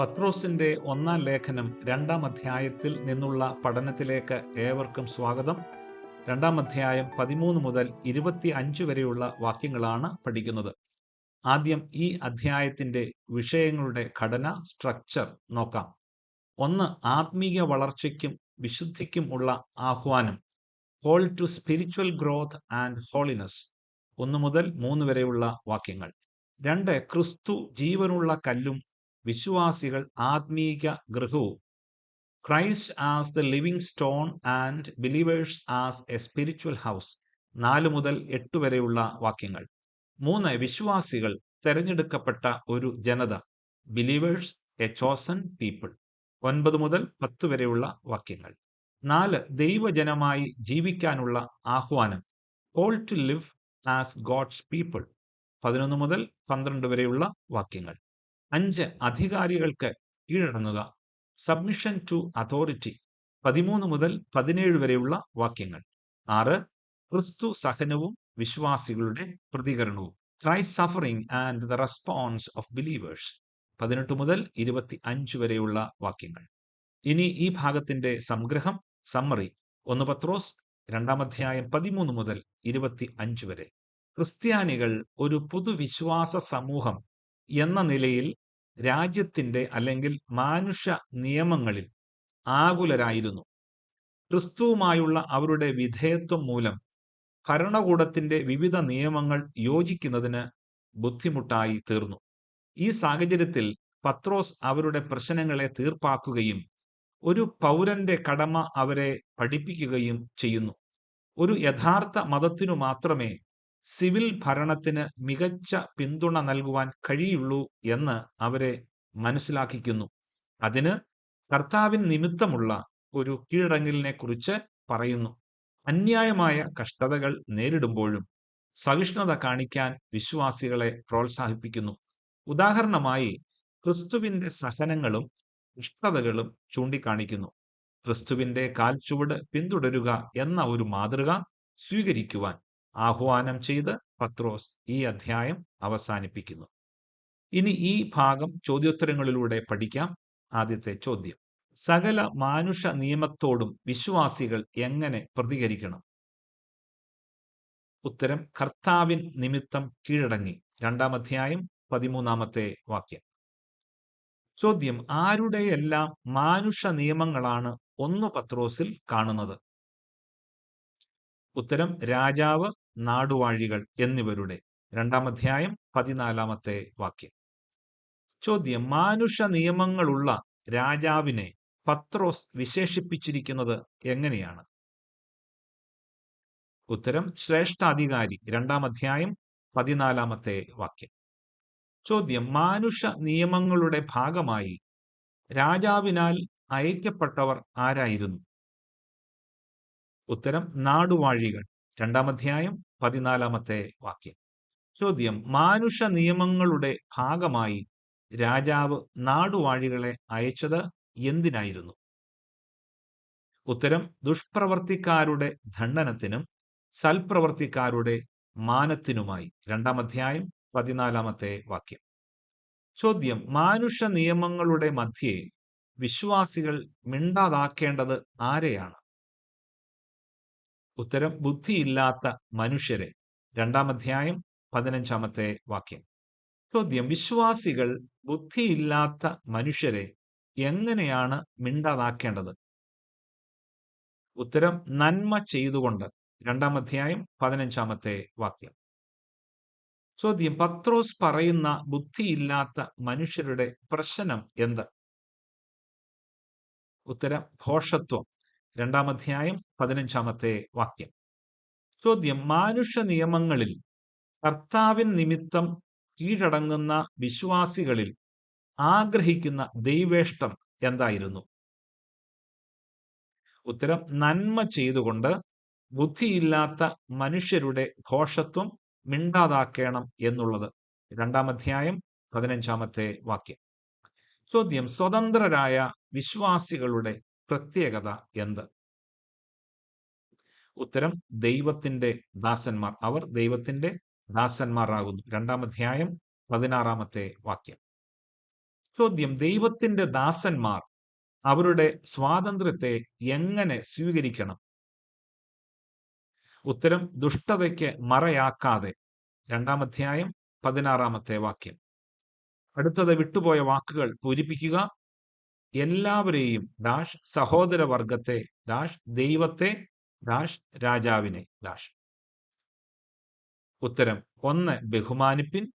പത്രോസിന്റെ ഒന്നാം ലേഖനം രണ്ടാം അധ്യായത്തിൽ നിന്നുള്ള പഠനത്തിലേക്ക് ഏവർക്കും സ്വാഗതം. രണ്ടാം അധ്യായം പതിമൂന്ന് മുതൽ ഇരുപത്തി അഞ്ച് വരെയുള്ള വാക്യങ്ങളാണ് പഠിക്കുന്നത്. ആദ്യം ഈ അധ്യായത്തിന്റെ വിഷയങ്ങളുടെ ഘടന സ്ട്രക്ചർ നോക്കാം. ഒന്ന് ആത്മീയ വളർച്ചയ്ക്കും വിശുദ്ധിക്കും ഉള്ള ആഹ്വാനം. Call to spiritual growth and holiness ഒന്ന് മുതൽ മൂന്ന് വരെയുള്ള വാക്യങ്ങൾ. രണ്ട് ക്രിസ്തു ജീവനുള്ള കല്ലും വിശ്വാസികൾ ആത്മീക ഗൃഹവും. Christ as the living stone and believers as a spiritual house നാല് മുതൽ എട്ട് വരെയുള്ള വാക്യങ്ങൾ. മൂന്ന് വിശ്വാസികൾ തെരഞ്ഞെടുക്കപ്പെട്ട ഒരു ജനത. ബിലീവേഴ്സ് എ ചോസൺ പീപ്പിൾ ഒൻപത് മുതൽ പത്ത് വരെയുള്ള വാക്യങ്ങൾ. നാല് ദൈവജനമായി ജീവിക്കാനുള്ള ആഹ്വാനം. All to live as God's people പതിനൊന്ന് മുതൽ പന്ത്രണ്ട് വരെയുള്ള വാക്യങ്ങൾ. അഞ്ച് അധികാരികൾക്ക് കീഴടങ്ങുക. സബ്മിഷൻ ടു അതോറിറ്റി പതിമൂന്ന് മുതൽ പതിനേഴ് വരെയുള്ള വാക്യങ്ങൾ. ആറ് ക്രിസ്തു സഹനവും വിശ്വാസികളുടെ പ്രതികരണവും. Christ suffering and the response of believers പതിനെട്ട് മുതൽ ഇരുപത്തി അഞ്ച് വരെയുള്ള വാക്യങ്ങൾ. ഇനി ഈ ഭാഗത്തിന്റെ സംഗ്രഹം സമ്മറി ഒന്ന് പത്രോസ് രണ്ടാം അധ്യായം പതിമൂന്ന് മുതൽ ഇരുപത്തി അഞ്ച് വരെ. ക്രിസ്ത്യാനികൾ ഒരു പുതുവിശ്വാസ സമൂഹം എന്ന നിലയിൽ രാജ്യത്തിന്റെ അല്ലെങ്കിൽ മാനുഷ നിയമങ്ങളിൽ ആകുലരായിരുന്നു. ക്രിസ്തുവുമായുള്ള അവരുടെ വിധേയത്വം മൂലം ഭരണകൂടത്തിന്റെ വിവിധ നിയമങ്ങൾ യോജിക്കുന്നതിന് ബുദ്ധിമുട്ടായി തീർന്നു. ഈ സാഹചര്യത്തിൽ പത്രോസ് അവരുടെ പ്രശ്നങ്ങളെ തീർപ്പാക്കുകയും ഒരു പൗരന്റെ കടമ അവരെ പഠിപ്പിക്കുകയും ചെയ്യുന്നു. ഒരു യഥാർത്ഥ മതത്തിനു മാത്രമേ സിവിൽ ഭരണത്തിന് മികച്ച പിന്തുണ നൽകുവാൻ കഴിയുള്ളൂ എന്ന് അവരെ മനസ്സിലാക്കിക്കുന്നു. അതിന് കർത്താവിൻ നിമിത്തമുള്ള ഒരു കീഴടങ്ങലിനെ കുറിച്ച് പറയുന്നു. അന്യായമായ കഷ്ടതകൾ നേരിടുമ്പോഴും സഹിഷ്ണുത കാണിക്കാൻ വിശ്വാസികളെ പ്രോത്സാഹിപ്പിക്കുന്നു. ഉദാഹരണമായി ക്രിസ്തുവിന്റെ സഹനങ്ങളും ഇഷ്ടതകളും ചൂണ്ടിക്കാണിക്കുന്നു. ക്രിസ്തുവിന്റെ കാൽച്ചുവട് പിന്തുടരുക എന്ന ഒരു മാതൃക സ്വീകരിക്കുവാൻ ആഹ്വാനം ചെയ്ത് പത്രോസ് ഈ അധ്യായം അവസാനിപ്പിക്കുന്നു. ഇനി ഈ ഭാഗം ചോദ്യോത്തരങ്ങളിലൂടെ പഠിക്കാം. ആദ്യത്തെ ചോദ്യം. സകല മാനുഷ നിയമത്തോടും വിശ്വാസികൾ എങ്ങനെ പ്രതികരിക്കണം? ഉത്തരം കർത്താവിൻ നിമിത്തം കീഴടങ്ങി. രണ്ടാം അധ്യായം പതിമൂന്നാമത്തെ വാക്യം. ചോദ്യം ആരുടെയെല്ലാം മാനുഷ നിയമങ്ങളാണ് ഒന്ന് പത്രോസിൽ കാണുന്നത്? ഉത്തരം രാജാവ് നാടുവാഴികൾ എന്നിവരുടെ രണ്ടാം അധ്യായം പതിനാലാമത്തെ വാക്യം. ചോദ്യം മാനുഷ നിയമങ്ങളുള്ള രാജാവിനെ പത്രോസ് വിശേഷിപ്പിച്ചിരിക്കുന്നത് എങ്ങനെയാണ്? ഉത്തരം ശ്രേഷ്ഠാധികാരി രണ്ടാം അധ്യായം പതിനാലാമത്തെ വാക്യം. ചോദ്യം മാനുഷ നിയമങ്ങളുടെ ഭാഗമായി രാജാവിനാൽ അയക്കപ്പെട്ടവർ ആരായിരുന്നു? ഉത്തരം നാടുവാഴികൾ. രണ്ടാം അധ്യായം പതിനാലാമത്തെ വാക്യം. ചോദ്യം മാനുഷ നിയമങ്ങളുടെ ഭാഗമായി രാജാവ് നാടുവാഴികളെ അയച്ചത് എന്തിനായിരുന്നു? ഉത്തരം ദുഷ്പ്രവർത്തിക്കാരുടെ ദണ്ഡനത്തിനും സൽപ്രവർത്തിക്കാരുടെ മാനത്തിനുമായി. രണ്ടാം അധ്യായം പതിനാലാമത്തെ വാക്യം. ചോദ്യം മാനുഷ നിയമങ്ങളുടെ മധ്യേ വിശ്വാസികൾ മിണ്ടാതാക്കേണ്ടത് ആരെയാണ്? ഉത്തരം ബുദ്ധിയില്ലാത്ത മനുഷ്യരെ. രണ്ടാം അധ്യായം പതിനഞ്ചാമത്തെ വാക്യം. ചോദ്യം. വിശ്വാസികൾ ബുദ്ധിയില്ലാത്ത മനുഷ്യരെ എങ്ങനെയാണ് മിണ്ടാതാക്കേണ്ടത്? ഉത്തരം നന്മ ചെയ്തുകൊണ്ട്. രണ്ടാം അധ്യായം പതിനഞ്ചാമത്തെ വാക്യം. ചോദ്യം. പത്രോസ് പറയുന്ന ബുദ്ധിയില്ലാത്ത മനുഷ്യരുടെ പ്രശ്നം എന്ത്? ഉത്തരം ഭോഷത്വം. രണ്ടാം അധ്യായം പതിനഞ്ചാമത്തെ വാക്യം. ചോദ്യം മാനുഷ നിയമങ്ങളിൽ കർത്താവിൻ നിമിത്തം കീഴടങ്ങുന്ന വിശ്വാസികളിൽ ആഗ്രഹിക്കുന്ന ദൈവേഷ്ടം എന്തായിരുന്നു? ഉത്തരം നന്മ ചെയ്തുകൊണ്ട് ബുദ്ധിയില്ലാത്ത മനുഷ്യരുടെ ഘോഷത്വം മിണ്ടാതാക്കണം എന്നുള്ളത്. രണ്ടാം അധ്യായം പതിനഞ്ചാമത്തെ വാക്യം. ചോദ്യം സ്വതന്ത്രരായ വിശ്വാസികളുടെ പ്രത്യേകത എന്ത്? ഉത്തരം ദൈവത്തിന്റെ ദാസന്മാർ. അവർ ദൈവത്തിന്റെ ദാസന്മാർ ആകുന്നു രണ്ടാം അധ്യായം പതിനാറാമത്തെ വാക്യം. ചോദ്യം ദൈവത്തിന്റെ ദാസന്മാർ അവരുടെ സ്വാതന്ത്ര്യത്തെ എങ്ങനെ സ്വീകരിക്കണം? ഉത്തരം ദുഷ്ടതയ്ക്ക് മറയാക്കാതെ. രണ്ടാം അധ്യായം പതിനാറാമത്തെ വാക്യം. അടുത്തത് വിട്ടുപോയ വാക്കുകൾ പൂരിപ്പിക്കുക. എല്ലാവരെയും ഡാഷ് സഹോദര വർഗത്തെ ഡാഷ് ദൈവത്തെ ഡാഷ് രാജാവിനെ ഡാഷ് ഉത്തരം ഒന്ന് ബഹുമാനിപ്പിൻ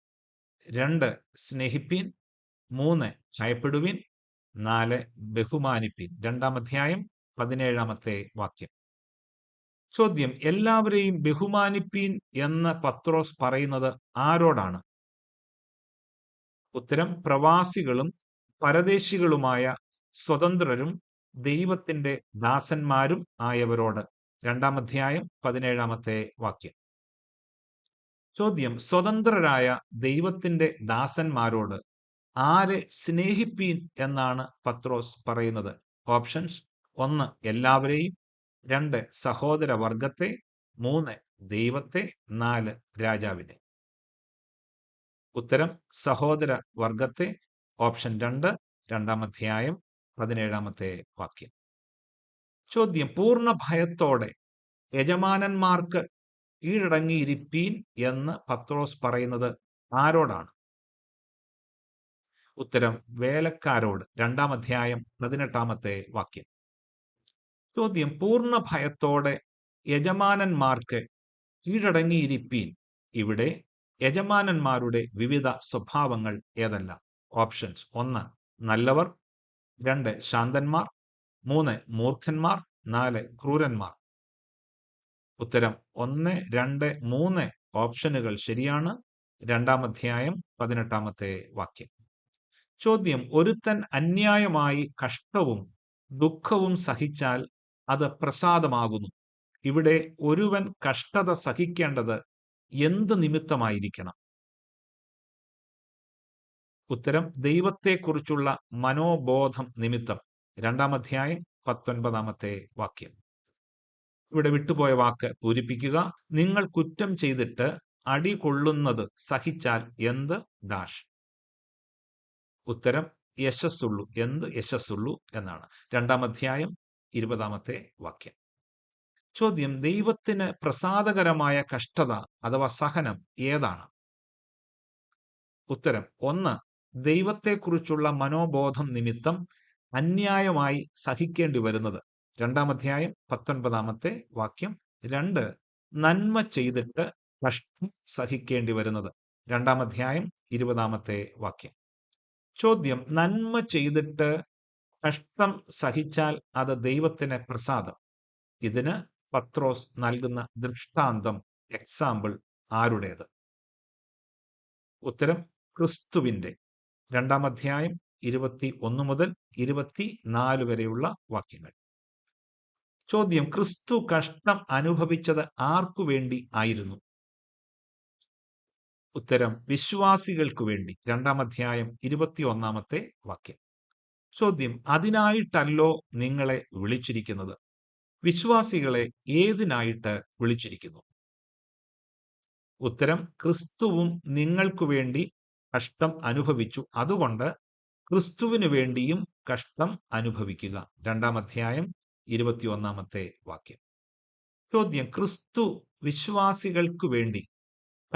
രണ്ട് സ്നേഹിപ്പിൻ മൂന്ന് ഭയപ്പെടുവിൻ നാല് ബഹുമാനിപ്പിൻ. രണ്ടാം അധ്യായം പതിനേഴാമത്തെ വാക്യം. ചോദ്യം എല്ലാവരെയും ബഹുമാനിപ്പീൻ എന്ന് പത്രോസ് പറയുന്നത് ആരോടാണ്? ഉത്തരം പ്രവാസികളും പരദേശികളുമായ സ്വതന്ത്രരും ദൈവത്തിന്റെ ദാസന്മാരും ആയവരോട്. രണ്ടാം അധ്യായം പതിനേഴാമത്തെ വാക്യം. ചോദ്യം സ്വതന്ത്രരായ ദൈവത്തിന്റെ ദാസന്മാരോട് ആരെ സ്നേഹിപ്പീൻ എന്നാണ് പത്രോസ് പറയുന്നത്? ഓപ്ഷൻസ് ഒന്ന് എല്ലാവരെയും രണ്ട് സഹോദര വർഗത്തെ മൂന്ന് ദൈവത്തെ നാല് രാജാവിനെ. ഉത്തരം സഹോദര വർഗത്തെ ഓപ്ഷൻ രണ്ട് രണ്ടാം അധ്യായം പതിനേഴാമത്തെ വാക്യം. ചോദ്യം പൂർണ ഭയത്തോടെ യജമാനന്മാർക്ക് കീഴടങ്ങിയിരിപ്പീൻ എന്ന് പത്രോസ് പറയുന്നത് ആരോടാണ്? ഉത്തരം വേലക്കാരോട്. രണ്ടാം അധ്യായം പതിനെട്ടാമത്തെ വാക്യം. ചോദ്യം പൂർണ ഭയത്തോടെ യജമാനന്മാർക്ക് കീഴടങ്ങിയിരിപ്പീൻ. ഇവിടെ യജമാനന്മാരുടെ വിവിധ സ്വഭാവങ്ങൾ ഏതെല്ലാം? ഓപ്ഷൻസ്. ഒന്ന് നല്ലവർ. രണ്ട് ശാന്തന്മാർ മൂന്ന് മൂർഖന്മാർ നാല് ക്രൂരന്മാർ. ഉത്തരം ഒന്ന് രണ്ട് മൂന്ന് ഓപ്ഷനുകൾ ശരിയാണ്. രണ്ടാം അധ്യായം പതിനെട്ടാമത്തെ വാക്യം. ചോദ്യം ഒരുത്തൻ അന്യായമായി കഷ്ടവും ദുഃഖവും സഹിച്ചാൽ അത് പ്രസാദമാകുന്നു. ഇവിടെ ഒരുവൻ കഷ്ടത സഹിക്കേണ്ടത് എന്ത് നിമിത്തമായിരിക്കണം? ഉത്തരം ദൈവത്തെക്കുറിച്ചുള്ള മനോബോധം നിമിത്തം. രണ്ടാം അധ്യായം പത്തൊൻപതാമത്തെ വാക്യം. ഇവിടെ വിട്ടുപോയ വാക്ക് പൂരിപ്പിക്കുക. നിങ്ങൾ കുറ്റം ചെയ്തിട്ട് അടി കൊള്ളുന്നത് സഹിച്ചാൽ എന്ത് ഡാഷ് ഉത്തരം യശസ്സുള്ളൂ. എന്ത് യശസ്സുള്ളൂ എന്നാണ്. രണ്ടാം അധ്യായം ഇരുപതാമത്തെ വാക്യം. ചോദ്യം ദൈവത്തിന് പ്രസാദകരമായ കഷ്ടത അഥവാ സഹനം ഏതാണ്? ഉത്തരം ഒന്ന് ദൈവത്തെക്കുറിച്ചുള്ള മനോബോധം നിമിത്തം അന്യായമായി സഹിക്കേണ്ടി വരുന്നത്. രണ്ടാം അധ്യായം പത്തൊൻപതാമത്തെ വാക്യം. രണ്ട് നന്മ ചെയ്തിട്ട് കഷ്ടം സഹിക്കേണ്ടി വരുന്നത്. രണ്ടാം അധ്യായം ഇരുപതാമത്തെ വാക്യം. ചോദ്യം നന്മ ചെയ്തിട്ട് കഷ്ടം സഹിച്ചാൽ അത് ദൈവത്തിന് പ്രസാദം? ഇതിന് പത്രോസ് നൽകുന്ന ദൃഷ്ടാന്തം എക്സാമ്പിൾ ആരുടേത്? ഉത്തരം ക്രിസ്തുവിന്റെ രണ്ടാം അധ്യായം ഇരുപത്തി ഒന്ന് മുതൽ ഇരുപത്തി നാല് വരെയുള്ള വാക്യങ്ങൾ. ചോദ്യം ക്രിസ്തു കഷ്ടം അനുഭവിച്ചത് ആർക്കു വേണ്ടി ആയിരുന്നു? ഉത്തരം വിശ്വാസികൾക്കു വേണ്ടി. രണ്ടാം അധ്യായം ഇരുപത്തി ഒന്നാമത്തെ വാക്യം. ചോദ്യം അതിനായിട്ടല്ലോ നിങ്ങളെ വിളിച്ചിരിക്കുന്നത്? വിശ്വാസികളെ ഏതിനായിട്ട് വിളിച്ചിരിക്കുന്നു? ഉത്തരം ക്രിസ്തുവും നിങ്ങൾക്കു വേണ്ടി കഷ്ടം അനുഭവിച്ചു. അതുകൊണ്ട് ക്രിസ്തുവിനു വേണ്ടിയും കഷ്ടം അനുഭവിക്കുക. രണ്ടാം അധ്യായം ഇരുപത്തിയൊന്നാമത്തെ വാക്യം. ചോദ്യം ക്രിസ്തു വിശ്വാസികൾക്ക് വേണ്ടി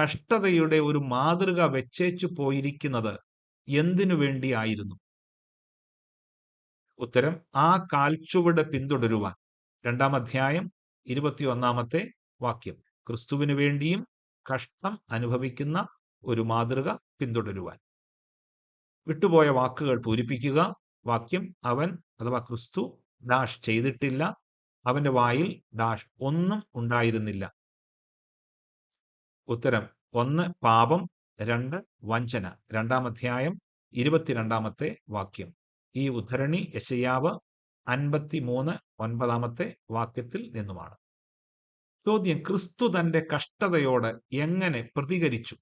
കഷ്ടതയുടെ ഒരു മാതൃക വെച്ചേച്ചു പോയിരിക്കുന്നത് എന്തിനു വേണ്ടിയായിരുന്നു? ഉത്തരം ആ കാൽച്ചുവട് പിന്തുടരുവാൻ. രണ്ടാം അധ്യായം ഇരുപത്തിയൊന്നാമത്തെ വാക്യം. ക്രിസ്തുവിനു വേണ്ടിയും കഷ്ടം അനുഭവിക്കുന്ന ഒരു മാതൃക പിന്തുടരുവാൻ. വിട്ടുപോയ വാക്കുകൾ പൂരിപ്പിക്കുക വാക്യം അവൻ അഥവാ ക്രിസ്തു ഡാഷ് ചെയ്തിട്ടില്ല അവന്റെ വായിൽ ഡാഷ് ഒന്നും ഉണ്ടായിരുന്നില്ല. ഉത്തരം ഒന്ന് പാപം രണ്ട് വഞ്ചന. രണ്ടാം അധ്യായം ഇരുപത്തിരണ്ടാമത്തെ വാക്യം. ഈ ഉദ്ധരണി യശയാവ് അൻപത്തി മൂന്ന് ഒൻപതാമത്തെ വാക്യത്തിൽ നിന്നുമാണ്. ചോദ്യം ക്രിസ്തു തന്റെ കഷ്ടതയോട് എങ്ങനെ പ്രതികരിച്ചു?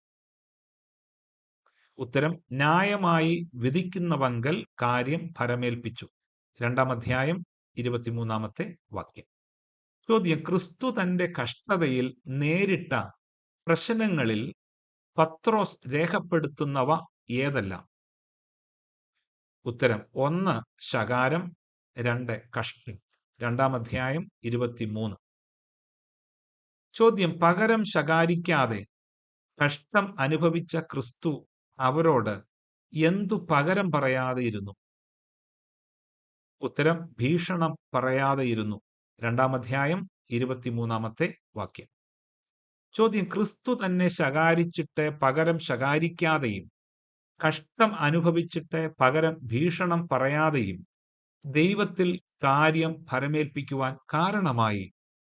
ഉത്തരം ന്യായമായി വിധിക്കുന്നവങ്കൽ കാര്യം ഫലമേൽപ്പിച്ചു. രണ്ടാം അധ്യായം ഇരുപത്തിമൂന്നാമത്തെ വാക്യം. ചോദ്യം ക്രിസ്തു തന്റെ കഷ്ടതയിൽ നേരിട്ട പ്രശ്നങ്ങളിൽ പത്രോസ് രേഖപ്പെടുത്തുന്നവ ഏതെല്ലാം? ഉത്തരം ഒന്ന് ശകാരം രണ്ട് കഷ്ടി. രണ്ടാം അധ്യായം ഇരുപത്തിമൂന്ന്. ചോദ്യം പകരം ശകാരിക്കാതെ കഷ്ടം അനുഭവിച്ച ക്രിസ്തു അവരോട് എന്തു പകരം പറയാതെ ഇരുന്നു? ഉത്തരം ഭീഷണം പറയാതെ ഇരുന്നു. രണ്ടാം അധ്യായം ഇരുപത്തിമൂന്നാമത്തെ വാക്യം. ചോദ്യം ക്രിസ്തു തന്നെ ശകാരിച്ചിട്ട് പകരം ശകാരിക്കാതെയും കഷ്ടം അനുഭവിച്ചിട്ട് പകരം ഭീഷണം പറയാതെയും ദൈവത്തിൽ കാര്യം ഫലമേൽപ്പിക്കുവാൻ കാരണമായി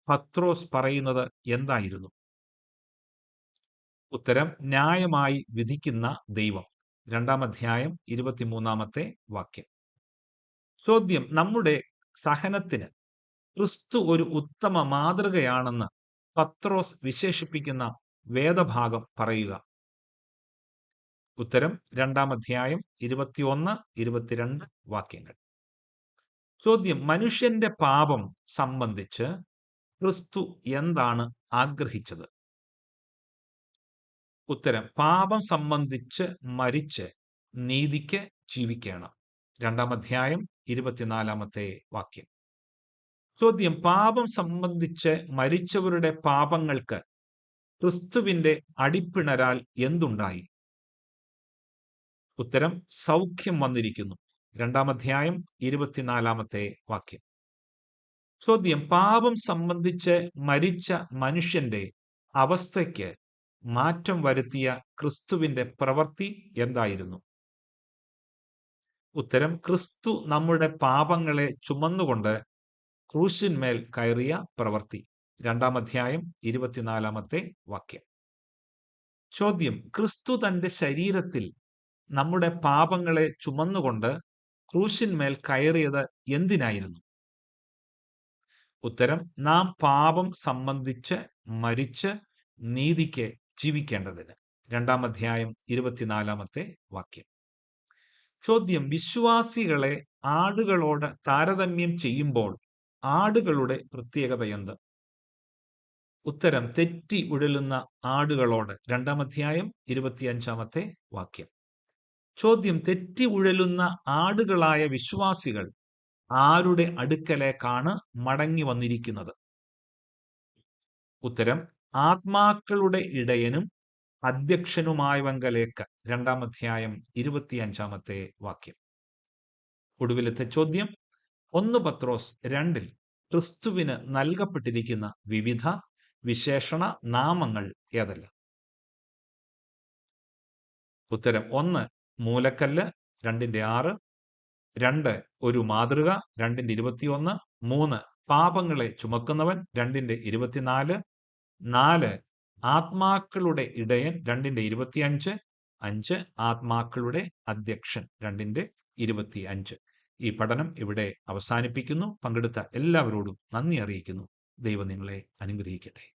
പത്രോസ് പറയുന്നത് എന്തായിരുന്നു? ഉത്തരം ന്യായമായി വിധിക്കുന്ന ദൈവം. രണ്ടാം അധ്യായം ഇരുപത്തിമൂന്നാമത്തെ വാക്യം. ചോദ്യം നമ്മുടെ സഹനത്തിന് ക്രിസ്തു ഒരു ഉത്തമ മാതൃകയാണെന്ന് പത്രോസ് വിശേഷിപ്പിക്കുന്ന വേദഭാഗം പറയുക. ഉത്തരം രണ്ടാം അധ്യായം ഇരുപത്തിയൊന്ന് ഇരുപത്തിരണ്ട് വാക്യങ്ങൾ. ചോദ്യം മനുഷ്യന്റെ പാപം സംബന്ധിച്ച് ക്രിസ്തു എന്താണ് ആഗ്രഹിച്ചത്? ഉത്തരം പാപം സംബന്ധിച്ച് മരിച്ച് നീതിക്ക് ജീവിക്കണം. രണ്ടാം അധ്യായം ഇരുപത്തിനാലാമത്തെ വാക്യം. ചോദ്യം പാപം സംബന്ധിച്ച് മരിച്ചവരുടെ പാപങ്ങൾക്ക് ക്രിസ്തുവിന്റെ അടിപ്പിണരാൽ എന്തുണ്ടായി? ഉത്തരം സൗഖ്യം വന്നിരിക്കുന്നു. രണ്ടാം അധ്യായം ഇരുപത്തിനാലാമത്തെ വാക്യം. ചോദ്യം പാപം സംബന്ധിച്ച് മരിച്ച മനുഷ്യന്റെ അവസ്ഥയ്ക്ക് മാറ്റം വരുത്തിയ ക്രിസ്തുവിന്റെ പ്രവൃത്തി എന്തായിരുന്നു? ഉത്തരം ക്രിസ്തു നമ്മുടെ പാപങ്ങളെ ചുമന്നുകൊണ്ട് ക്രൂശിന്മേൽ കയറിയ പ്രവൃത്തി. രണ്ടാം അധ്യായം ഇരുപത്തിനാലാമത്തെ വാക്യം. ചോദ്യം ക്രിസ്തു തന്റെ ശരീരത്തിൽ നമ്മുടെ പാപങ്ങളെ ചുമന്നുകൊണ്ട് ക്രൂശിന്മേൽ കയറിയത് എന്തിനായിരുന്നു? ഉത്തരം നാം പാപം സംബന്ധിച്ച് മരിച്ച് നീതിക്ക് ജീവിക്കേണ്ടതിന്. രണ്ടാം അധ്യായം ഇരുപത്തിനാലാമത്തെ വാക്യം. ചോദ്യം വിശ്വാസികളെ ആടുകളോട് താരതമ്യം ചെയ്യുമ്പോൾ ആടുകളുടെ പ്രത്യേകത എന്ത്? ഉത്തരം തെറ്റി ഉഴലുന്ന ആടുകളോട്. രണ്ടാം അധ്യായം ഇരുപത്തിയഞ്ചാമത്തെ വാക്യം. ചോദ്യം തെറ്റി ഉഴലുന്ന ആടുകളായ വിശ്വാസികൾ ആരുടെ അടുക്കലേക്കാണ് മടങ്ങി വന്നിരിക്കുന്നത്? ഉത്തരം ആത്മാക്കളുടെ ഇടയനും അധ്യക്ഷനുമായവങ്കലേക്ക് രണ്ടാം അധ്യായം ഇരുപത്തിയഞ്ചാമത്തെ വാക്യം. ഒടുവിലത്തെ ചോദ്യം ഒന്ന് പത്രോസ് രണ്ടിൽ ക്രിസ്തുവിന് നൽകപ്പെട്ടിരിക്കുന്ന വിവിധ വിശേഷണ നാമങ്ങൾ ഏതല്ല? ഉത്തരം ഒന്ന് മൂലക്കല്ല് രണ്ടിന്റെ ആറ് രണ്ട് ഒരു മാതൃക രണ്ടിന്റെ ഇരുപത്തിയൊന്ന് മൂന്ന് പാപങ്ങളെ ചുമക്കുന്നവൻ രണ്ടിന്റെ ഇരുപത്തിനാല് നാല് ആത്മാക്കളുടെ ഇടയൻ രണ്ടിന്റെ ഇരുപത്തിയഞ്ച് അഞ്ച് ആത്മാക്കളുടെ അധ്യക്ഷൻ രണ്ടിന്റെ ഇരുപത്തി അഞ്ച് ഈ പഠനം ഇവിടെ അവസാനിപ്പിക്കുന്നു. പങ്കെടുത്ത എല്ലാവരോടും നന്ദി അറിയിക്കുന്നു. ദൈവം നിങ്ങളെ അനുഗ്രഹിക്കട്ടെ.